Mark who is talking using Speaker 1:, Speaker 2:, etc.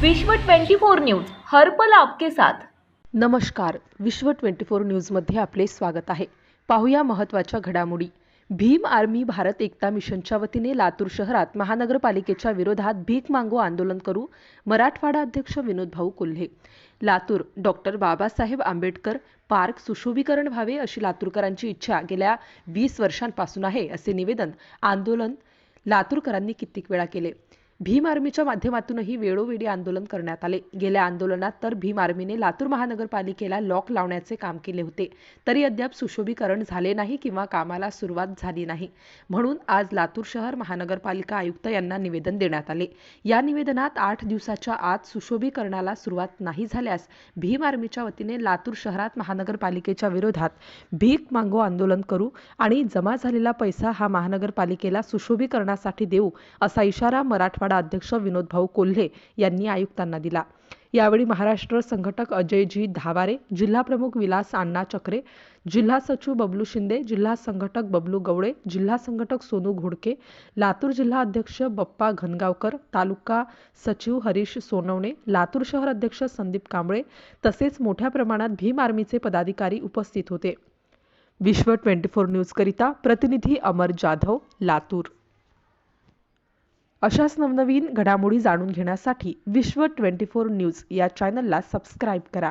Speaker 1: विश्व 24 न्यूज हरपल आपके साथ.
Speaker 2: नमस्कार. विश्व ट्वेंटी फोर न्यूजमध्ये आपले स्वागत आहे. पाहूया महत्त्वाच्या घडामोडी. भीम आर्मी भारत एकता मिशनच्या वतीने लातूर शहरात महानगरपालिकेच्या विरोधात भीक मागो आंदोलन करू मराठवाडा अध्यक्ष विनोद भाऊ कोल्हे. लातूर डॉक्टर बाबासाहेब आंबेडकर पार्क सुशोभीकरण व्हावे अशी लातूरकरांची इच्छा गेल्या वीस वर्षांपासून आहे असे निवेदन आंदोलन लातूरकरांनी कित्येक वेळा केले. भीम आर्मीच्या माध्यमातूनही वेळोवेळी आंदोलन करण्यात आले. गेल्या आंदोलनात तर भीम आर्मीने लातूर महानगरपालिकेला लॉक लावण्याचे काम केले होते. तरी अद्याप सुशोभीकरण झाले नाही किंवा कामाला सुरुवात झाली नाही. म्हणून आज लातूर शहर महानगरपालिका आयुक्त यांना निवेदन देण्यात आले. या निवेदनात आठ दिवसाच्या आत सुशोभीकरणाला सुरुवात नाही झाल्यास भीम आर्मीच्या वतीने लातूर शहरात महानगरपालिकेच्या विरोधात भीक मागो आंदोलन करू आणि जमा झालेला पैसा हा महानगरपालिकेला सुशोभीकरणासाठी देऊ असा इशारा मराठवाडा अध्यक्ष विनोदभाऊ कोल्हे यांनी आयुक्तांना दिला. यावेळी महाराष्ट्र संघटक अजयजी धावारे जिल्हा प्रमुख विलास अण्णा चक्रे जिल्हा सचिव बबलू शिंदे जिल्हा संघटक बबलू गवळे जिल्हा संघटक सोनू घोडके लातूर जिल्हा अध्यक्ष बप्पा घनगावकर तालुका सचिव हरीश सोनवणे लातूर शहर अध्यक्ष संदीप कांबळे तसेच मोठ्या प्रमाणात भीम आर्मीचे पदाधिकारी उपस्थित होते. विश्व ट्वेंटी फोर न्यूजकरिता प्रतिनिधी अमर जाधव लातूर. अशाच नवनवीन घडामोडी जाणून घेण्यासाठी विश्व ट्वेंटी फोर न्यूज या चॅनलला सबस्क्राईब करा.